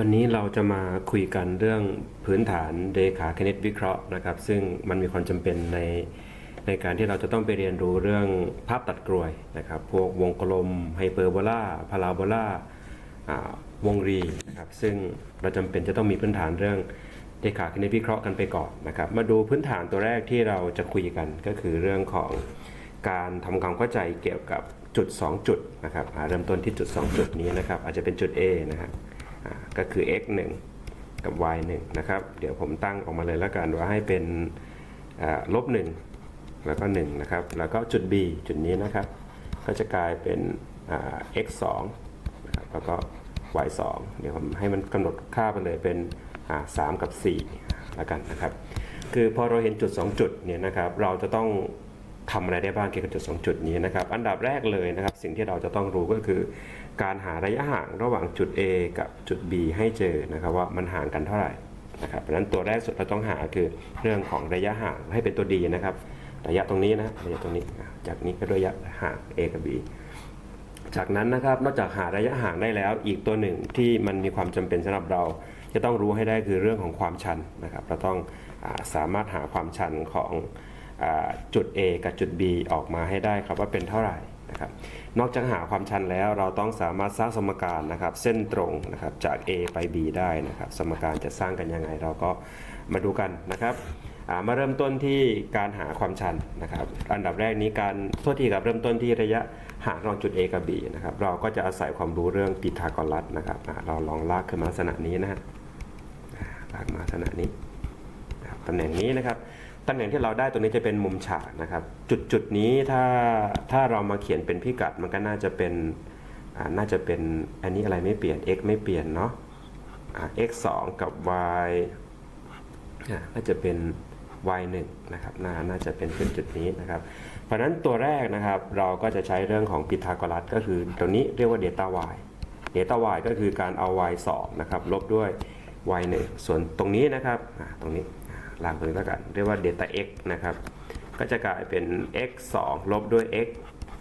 วันนี้เราจะมาคุยกันเรื่องพื้นฐานเรขาคณิตวิเคราะห์นะครับ ซึ่งมันมีความจำเป็นในในการที่เราจะต้องไปเรียนรู้เรื่องภาพตัดกรวยนะครับ พวกวงกลมไฮเปอร์โบลาพาราโบลาอ่าวงรีนะครับ ซึ่งเราจำเป็นจะต้องมีพื้นฐานเรื่องเรขาคณิตวิเคราะห์กันไปก่อนนะครับ มาดูพื้นฐานตัวแรกที่เราจะคุยกันก็คือเรื่องของการทำความเข้าใจเกี่ยวกับจุด 2 จุดนะครับอ่าเริ่มต้นที่จุด 2 จุดนี้นะครับ อาจจะเป็นจุด A นะครับ ก็คือ x 1กับ y 1นะครับ เดี๋ยวผมตั้งออกมาเลยแล้วกันว่าให้เป็นลบ1แล้วก็1นะครับ แล้วก็จุด b จุดนี้นะครับ ก็จะกลายเป็น x 2นะครับ แล้วก็ y 2เดี๋ยวผมให้มันกำหนดค่าไปเลยเป็นอ่า3กับ4แล้วกันนะครับ คือพอเราเห็นจุด 2 จุดเนี่ยนะครับ เราจะต้องทำอะไรได้บ้างเกี่ยวกับจุด 2 จุดนี้นะครับ อันดับแรกเลยนะครับ สิ่งที่เราจะต้องรู้ก็คือ การหาระยะห่างระหว่างจุด A กับจุด B ให้เจอนะครับว่ามันห่างกันเท่าไหร่นะครับเพราะฉะนั้นตัวแรกสุดเราต้องหาคือเรื่องของระยะห่างให้เป็นตัวดีนะครับ ระยะตรงนี้นะระยะตรงนี้ จากนี้ก็ระยะห่าง A กับ B จากนั้นนะครับนอกจากหาระยะห่างได้แล้ว อีกตัวหนึ่งที่มันมีความจำเป็นสำหรับเรา จะต้องรู้ให้ได้คือเรื่องของความชันนะครับ เราต้องอาสามารถหาความชันของอจุด A กับจุด B ออกมาให้ได้ครับว่าเป็นเท่าไหร่ นะครับนอกจากหาความชันแล้วเราต้องสามารถสร้างสมการนะครับ เส้นตรงนะครับจาก A ไป B ได้นะครับ สมการจะสร้างกันยังไงเราก็มาดูกันนะครับมาเริ่มต้นที่การหาความชันนะครับ อันดับแรกนี้การโทษทีครับเริ่มต้นที่ระยะห่างระหว่างจุด A กับ B นะครับ เราก็จะอาศัยความรู้เรื่องพีทาโกรัสนะครับเราลองลากขึ้นมาลักษณะนี้นะฮะลากมาลักษณะนี้ตำแหน่งนี้นะครับ ตำแหน่งที่เราได้ตัวนี้จะเป็นมุมฉากนะครับ จุดจุดนี้ถ้าถ้าเรามาเขียนเป็นพิกัดมันก็น่าจะเป็นน่าจะเป็นอันนี้อะไรไม่เปลี่ยน x ไม่เปลี่ยนเนาะอ่า x 2กับ y น่าจะเป็น y 1นะครับน่าน่าจะเป็นจุดจุดนี้นะครับ เพราะนั้นตัวแรกนะครับเราก็จะใช้เรื่องของพีทาโกรัสก็คือตัวนี้เรียกว่า delta y delta y ก็คือการเอา y 2นะครับลบด้วย y 1ส่วนตรงนี้นะครับตรงนี้ ลากตรงนี้แล้วกัน เรียกว่า delta x นะครับ ก็จะกลายเป็น x 2 ลบด้วย x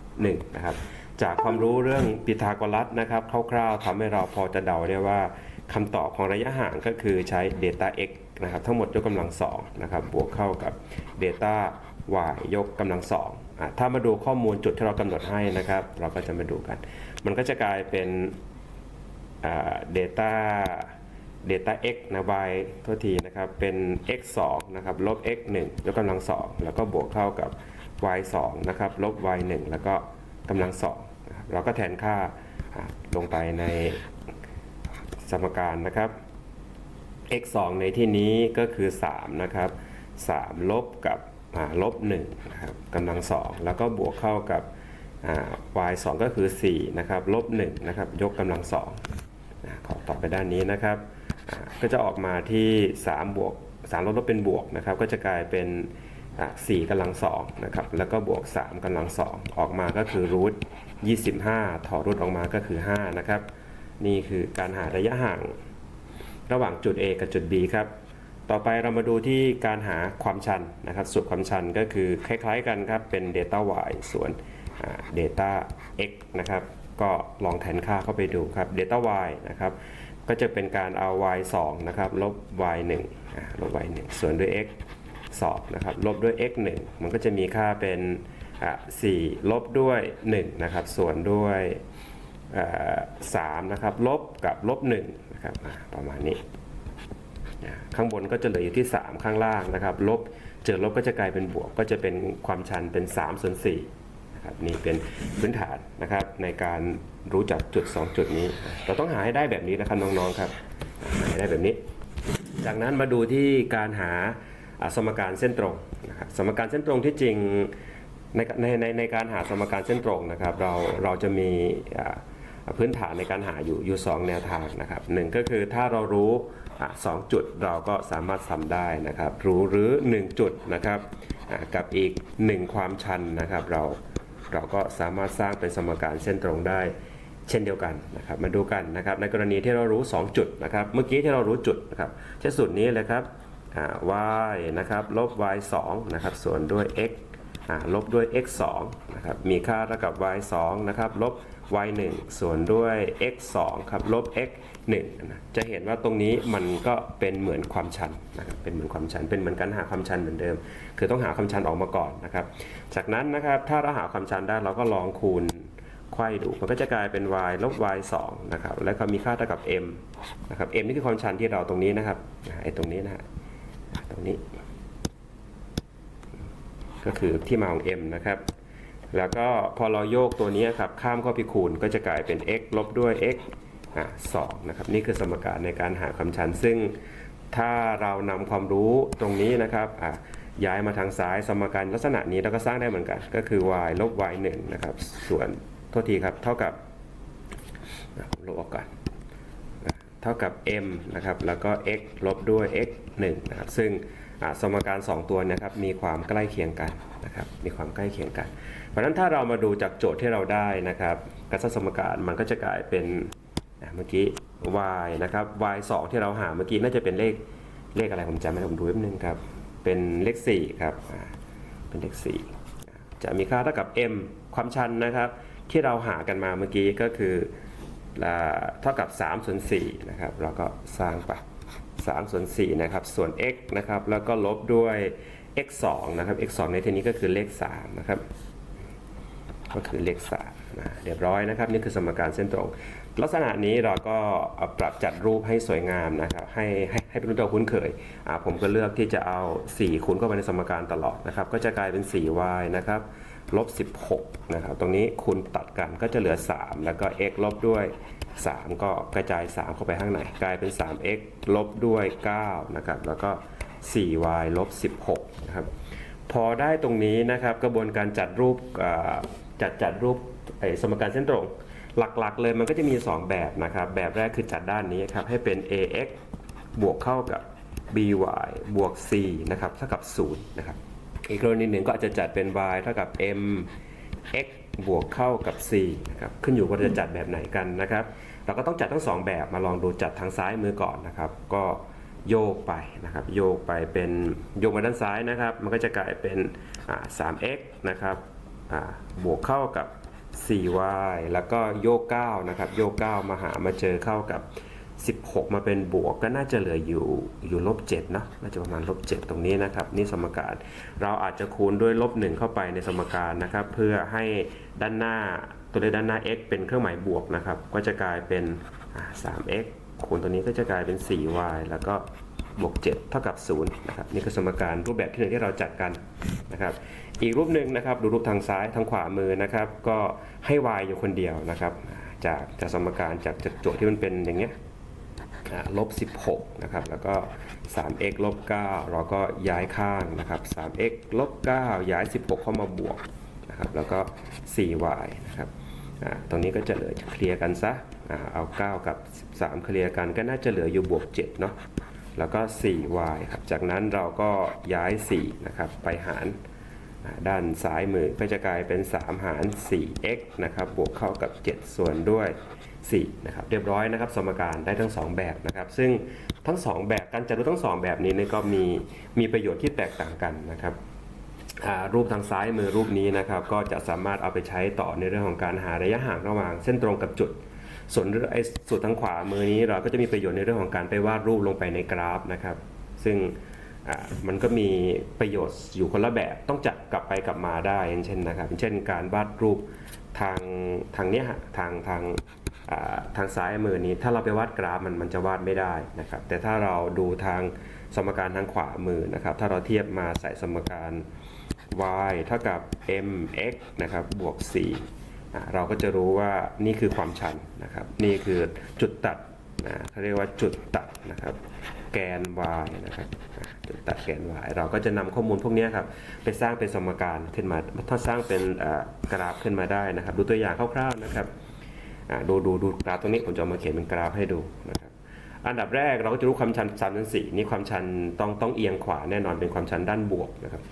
1 นะครับ จากความรู้เรื่องพีทาโกรัสนะครับ คร่าวๆทำให้เราพอจะเดาได้ว่าคำตอบของระยะห่างก็คือใช้ delta x นะครับ ทั้งหมดยกกำลัง2นะครับ บวกเข้ากับ delta y ยกกำลัง2อะถ้ามาดูข้อมูลจุดที่เรากำหนดให้นะครับ เราก็จะมาดูกัน มันก็จะกลายเป็นอ่า data data x นะ y โทษทีนะครับ เป็น x 2นะครับ ลบ x 1ยกกำลัง 2 แล้วก็บวกเข้ากับ y 2นะครับ ลบ y 1แล้วก็กำลัง2นะครับเราก็แทนค่าลงไปในสมการนะครับ x 2ในที่นี้ก็คือ 3 นะครับ 3 ลบกับลบ1นะครับกำลัง 2 แล้วก็บวกเข้ากับอ่า y 2ก็คือ4นะครับ ลบ1นะครับ ยกกำลัง2ขอต่อไปด้านนี้นะครับ ก็จะออกมาที่3บวก3ลบลบเป็นบวกนะครับก็จะกลายเป็นอ่า4กำลัง2นะครับแล้วก็บวก 3กำลัง2ออกมาก็คือรูท25 ถอดรูทออกมาก็คือ5นะครับนี่คือการหาระยะห่าง ระหว่างจุด A กับจุด B ครับต่อไปเรามาดูที่การหาความชันนะครับสูตรความชันก็คือคล้ายๆกันครับเป็น delta y ส่วนอ่า delta x นะครับก็ลองแทนค่าเข้าไปดูครับ delta y นะครับ ก็จะเป็นการเอา y 2นะครับลบ y 1อ่าลบ y 1ส่วนด้วย x 2นะครับลบด้วย x 1มันก็จะมีค่าเป็นอ่า4ลบด้วย1นะครับส่วนด้วยอ่า3นะครับลบกับลบ1นะครับประมาณนี้ ข้างบนก็จะเหลืออยู่ที่ 3 ข้างล่างนะครับลบเจอลบก็จะกลายเป็นบวกก็จะเป็นความชันเป็น3ส่วน4 นะครับนี่เป็นพื้นฐานนะครับในการรู้จักจุด 2 จุดนี้ เราต้องหาให้ได้แบบนี้นะครับน้องๆครับหาให้ได้แบบนี้ จากนั้นมาดูที่การหาสมการเส้นตรงนะครับสมการเส้นตรงที่จริงในในในในการหาสมการเส้นตรงนะครับเราเราจะมีพื้นฐานในการหาอยู่อยู่ 2 แนวทางนะครับหนึ่งก็คือถ้าเรารู้สองจุดเราก็สามารถทำได้นะครับ รู้หรือ 1 จุดนะครับกับอีก 1 ความชันนะครับเรา เราก็สามารถสร้างเป็นสมการเส้นตรงได้เช่นเดียวกันนะครับมาดูกันนะครับในกรณีที่เรารู้ 2 จุดนะครับเมื่อกี้ที่เรารู้จุดนะครับใช้สูตรนี้เลยครับ y นะครับลบ y 2นะครับส่วนด้วย x ลบด้วย x 2นะครับมีค่าเท่ากับ y 2นะครับลบ y 1ส่วนด้วย x 2ครับลบ x 1นะจะเห็นว่าตรงนี้มันก็เป็นเหมือนความชันนะครับเป็นเหมือนความชัน เป็นเหมือนการหาความชันเหมือนเดิม คือต้องหาความชันออกมาก่อนนะครับ จากนั้นนะครับถ้าเราหาความชันได้เราก็ลองคูณไขว้ดูมันก็จะกลายเป็น y ลบ y 2นะครับแล้วก็มีค่าเท่ากับ m นะครับ m นี่คือความชันที่เราตรงนี้นะครับไอ้ตรงนี้นะฮะตรงนี้ ก็คือที่มาของ m นะครับแล้วก็พอเราโยกตัวนี้ครับข้ามข้าไปคูณก็จะกลายเป็น x ลบด้วย x อะ2นะครับนี่คือสมการในการหาความชัน ซึ่งถ้าเรานำความรู้ตรงนี้นะครับย้ายมาทางซ้ายสมการลักษณะนี้เราก็สร้างได้เหมือนกัน ก็คือ y ลบ y 1นะครับ ส่วนโทษทีครับเท่ากับลบออกก่อนเท่ากับ m นะครับ แล้วก็ x ลบด้วย x 1นะครับ ซึ่งสมการ 2 ตัวนะครับมีความใกล้เคียงกันนะครับมีความใกล้เคียงกัน เพราะฉะนั้นถ้าเรามาดูจากโจทย์ที่เราได้นะครับการสร้างสมการมันก็จะกลายเป็น เมื่อกี้ y นะครับ y 2 ที่เราหาเมื่อกี้น่าจะเป็นเลขเลขอะไรผมจำไม่ได้ผมดูแป๊บนึงครับ เป็นเลข4ครับเป็นเลข4อ่จะมีค่าเท่ากับ m ความชันนะครับ ที่เราหากันมาเมื่อกี้ก็คือเท่ากับ3ส่วน4นะครับเราก็สร้างไป3ส่วน4นะครับส่วน x นะครับแล้วก็ลบด้วย x 2นะครับ x 2ในที่นี้ก็คือเลข3นะครับ ก็คือเลข3นะเรียบร้อยนะครับ นี่คือสมการเส้นตรง ลักษณะนี้เราก็ปรับจัดรูปให้สวยงามนะครับให้ให้ให้เป็นรูปที่เราคุ้นเคยผมก็เลือกที่จะเอา 4 คูณเข้าไปในสมการตลอดนะครับ ก็จะกลายเป็น 4y นะครับลบ16นะครับตรงนี้คูณตัดกันก็จะเหลือ 3 แล้วก็ x ลบด้วย 3 ก็กระจาย 3 เข้าไปข้างในกลายเป็น 3x ลบด้วย9นะครับแล้วก็ 4y ลบ16นะครับพอได้ตรงนี้นะครับกระบวนการจัดรูปอ่า จัดจัดรูปสมการเส้นตรง หลักๆเลยมันก็จะมี 2 แบบนะครับ แบบแรกคือจัดด้านนี้ครับให้เป็น ax บวกเข้ากับ by บวก c นะครับเท่ากับ0นะครับอีกกรณีหนึ่งก็อาจจะจัดเป็น y เท่ากับ m x บวกเข้ากับ c นะครับขึ้นอยู่ว่าจะจัดแบบไหนกันนะครับ เราก็ต้องจัดทั้งสองแบบมาลองดูจัดทางซ้ายมือก่อนนะครับ ก็โยกไปนะครับ โยกไปเป็นโยกมาด้านซ้ายนะครับ มันก็จะกลายเป็น 3x นะครับ บวกเข้ากับ 4y แล้วก็โยก9นะครับ โยก9มาหามาเจอเข้ากับ 16 มาเป็นบวกก็น่าจะเหลืออยู่อยู่ลบ7เนอะน่าจะประมาณลบ7ตรงนี้นะครับ นี่สมการเราอาจจะคูณด้วยลบ1เข้าไปในสมการนะครับ เพื่อให้ด้านหน้าตัวเลขด้านหน้า x เป็นเครื่องหมายบวกนะครับ ก็จะกลายเป็นอ่า 3x คูณตัวนี้ก็จะกลายเป็น 4y แล้วก็ บวก7เท่ากับ0นะครับนี่คือสมการรูปแบบที่หนึ่งที่เราจัดกันนะครับ อีกรูปหนึ่งนะครับดูรูปทางซ้ายทางขวามือนะครับ ก็ให้ y อยู่คนเดียวนะครับ จากจากสมการจากจากโจทย์ที่มันเป็นอย่างเงี้ยลบ16นะครับแล้วก็ 3x ลบ9เราก็ย้ายข้างนะครับ 3x ลบ9ย้าย 16 เข้ามาบวกนะครับแล้วก็ 4y นะครับตรงนี้ก็จะเหลือเคลียร์กันซะอ่าเอา 9 กับ 13 เคลียร์กันก็น่าจะเหลืออยู่บวก7เนาะ แล้วก็ 4y ครับ จากนั้นเราก็ย้าย 4 นะครับ ไปหารด้านซ้ายมือก็จะกลายเป็น 3 หาร 4x นะครับ บวกเข้ากับ 7 ส่วนด้วย 4 นะครับ เรียบร้อยนะครับ สมการได้ทั้ง 2 แบบนะครับ ซึ่งทั้ง 2 แบบการจัดรูปทั้ง 2 แบบนี้เนี่ยก็มีมีประโยชน์ที่แตกต่างกันนะครับรูปทางซ้ายมือรูปนี้นะครับ ก็จะสามารถเอาไปใช้ต่อในเรื่องของการหาระยะห่างระหว่างเส้นตรงกับจุด ส่วนไอ้สูตรทางขวามือนี้เราก็จะมีประโยชน์ในเรื่องของการไปวาดรูปลงไปในกราฟนะครับ ซึ่งมันก็มีประโยชน์อยู่คนละแบบต้องจับกลับไปกลับมาได้เช่นนะครับ เช่นการวาดรูปทางทางเนี้ยทางทางทางซ้ายมือนี้ ถ้าเราไปวาดกราฟมันมันจะวาดไม่ได้นะครับ แต่ถ้าเราดูทางสมการทางขวามือนะครับ ถ้าเราเทียบมาใส่สมการ y เท่ากับ mx นะครับบวก 4 เราก็จะรู้ว่านี่คือความชันนะครับ นี่คือจุดตัดนะเขาเรียกว่าจุดตัดนะครับ แกน y นะครับจุดตัดแกน y เราก็จะนำข้อมูลพวกนี้ครับไปสร้างเป็นสมการขึ้นมาถ้าสร้างเป็นกราฟขึ้นมาได้นะครับ ดูตัวอย่างคร่าวๆนะครับดูดูดูกราฟตรงนี้ผมจะมาเขียนเป็นกราฟให้ดูนะครับอันดับแรกเราก็จะรู้ความชัน3ามชันสี่นี่ความชันต้องต้องเอียงขวาแน่นอนเป็นความชันด้านบวกนะครับ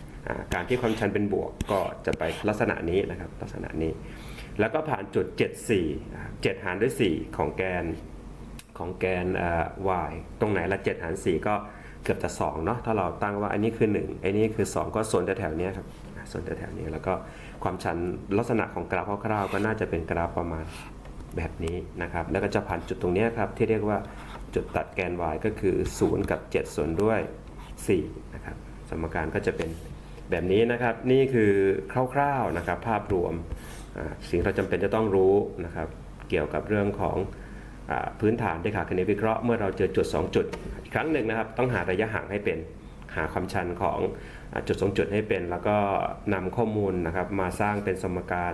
การที่ความชันเป็นบวกก็จะไปลักษณะนี้นะครับลักษณะนี้ แล้วก็ผ่านจุด 74อ่า7หารด้วย 4 ของแกนของแกน y ตรงไหนละ 7 หาร 4 ก็เกือบจะ2เนาะถ้าเราตั้งว่าอันนี้คือ 1 อันนี้คือ 2 ก็ส่วนแถวๆเนี้ยครับส่วนแถวๆนี้แล้วก็ความชันลักษณะของกราฟคร่าวๆก็น่าจะเป็นกราฟประมาณแบบนี้นะครับ แล้วก็จะผ่านจุดตรงเนี้ยครับ ที่เรียกว่าจุดตัดแกน y ก็คือ 0 กับ 7 ส่วนด้วย4นะครับสมการก็จะเป็นแบบนี้นะครับ นี่คือคร่าวๆนะครับ ภาพรวม สิ่งที่เราจำเป็นจะต้องรู้นะครับเกี่ยวกับเรื่องของอพื้นฐานเรขาคณิตวิเคราะห์เมื่อเราเจอจุด 2 จุด อีกครั้งหนึ่งนะครับ ต้องหาระยะห่างให้เป็นหาความชันของจุดสองจุดให้เป็น แล้วก็นำข้อมูลนะครับมาสร้างเป็นสมการ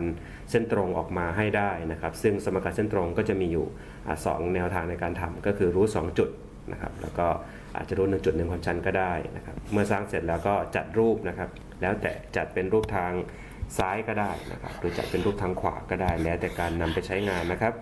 เส้นตรงออกมาให้ได้นะครับ ซึ่งสมการเส้นตรงก็จะมีอยู่อสองแนวทางในการทำก็คือรู้ 2 จุดนะครับ แล้วก็อาจจะรู้1จุดหนึ่งความชันก็ได้นะครับ เมื่อสร้างเสร็จแล้วก็จัดรูปนะครับ แล้วแต่จัดเป็นรูปทาง ซ้ายก็ได้นะครับหรือจะเป็นรูปทางขวาก็ได้แล้วแต่การนำไปใช้งานนะครับ